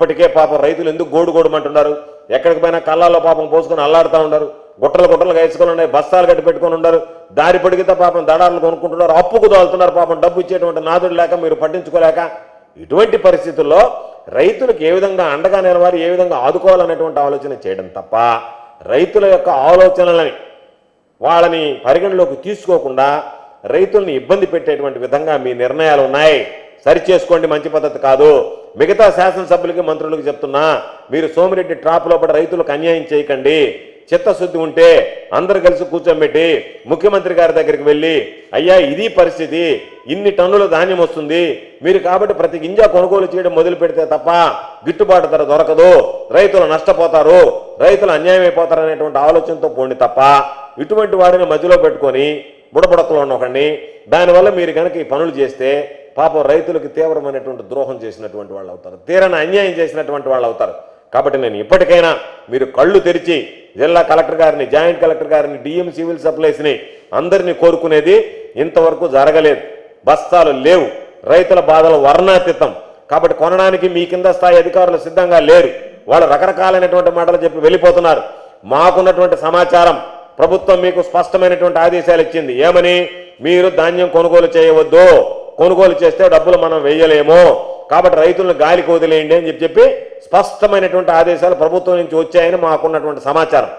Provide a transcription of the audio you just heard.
ఇప్పటికే పాపం రైతులు ఎందుకు గోడు గోడమంటున్నారు? ఎక్కడికి పోయినా కళ్ళాల్లో పాపం పోసుకొని అల్లాడుతూ ఉన్నారు. గుట్టలు గుట్టలు వేసుకొని ఉన్నాయి బస్తాలు కట్టి పెట్టుకొని ఉన్నారు. దారి పొడిగితే పాపం దడారులు కొనుక్కుంటున్నారు అప్పుకు దోలుతున్నారు పాపం. డబ్బు ఇచ్చేటువంటి నాదుడు లేక మీరు పట్టించుకోలేక ఇటువంటి పరిస్థితుల్లో రైతులకు ఏ విధంగా అండగా నిలవాలి ఏ విధంగా ఆదుకోవాలనేటువంటి ఆలోచన చేయడం తప్ప రైతుల యొక్క ఆలోచనలని వాళ్ళని పరిగణలోకి తీసుకోకుండా రైతుల్ని ఇబ్బంది పెట్టేటువంటి విధంగా మీ నిర్ణయాలు ఉన్నాయి. సరి చేసుకోండి మంచి పద్ధతి కాదు. మిగతా శాసనసభ్యులకి మంత్రులకు చెప్తున్నా మీరు సోమిరెడ్డి ట్రాప్ లోపల రైతులకు అన్యాయం చేయకండి. చిత్తశుద్ధి ఉంటే అందరు కలిసి కూర్చోబెట్టి ముఖ్యమంత్రి గారి దగ్గరికి వెళ్ళి అయ్యా ఇది పరిస్థితి ఇన్ని టన్నుల ధాన్యం వస్తుంది మీరు కాబట్టి ప్రతి గింజ కొనుగోలు చేయడం మొదలు పెడితే తప్ప గిట్టుబాటు ధర దొరకదు రైతులు నష్టపోతారు రైతులు అన్యాయం అయిపోతారు అనేటువంటి ఆలోచనతో పోండి తప్ప ఇటువంటి వాడిని మధ్యలో పెట్టుకొని బుడబుడకలో ఉన్నకండి దానివల్ల మీరు కనుక ఈ పనులు చేస్తే పాపం రైతులకు తీవ్రమైనటువంటి ద్రోహం చేసినటువంటి వాళ్ళు అవుతారు. తీరని అన్యాయం చేసినటువంటి వాళ్ళు అవుతారు. కాబట్టి నేను ఇప్పటికైనా మీరు కళ్ళు తెరిచి జిల్లా కలెక్టర్ గారిని జాయింట్ కలెక్టర్ గారిని డిఎం సివిల్ సప్లైస్ని అందరినీ కోరుకునేది ఇంతవరకు జరగలేదు. బస్తాలు లేవు. రైతుల బాధలు వర్ణాతీతం. కాబట్టి కొనడానికి మీ కింద స్థాయి అధికారులు సిద్ధంగా లేరు. వాళ్ళు రకరకాలైనటువంటి మాటలు చెప్పి వెళ్ళిపోతున్నారు. మాకున్నటువంటి సమాచారం ప్రభుత్వం మీకు స్పష్టమైనటువంటి ఆదేశాలు ఇచ్చింది. ఏమని? మీరు ధాన్యం కొనుగోలు చేయవద్దు. కొనుగోలు చేస్తే డబ్బులు మనం వేయలేము. కాబట్టి రైతులను గాలికి వదిలేయండి అని చెప్పి చెప్పి స్పష్టమైనటువంటి ఆదేశాలు ప్రభుత్వం నుంచి వచ్చాయని మాకున్నటువంటి సమాచారం.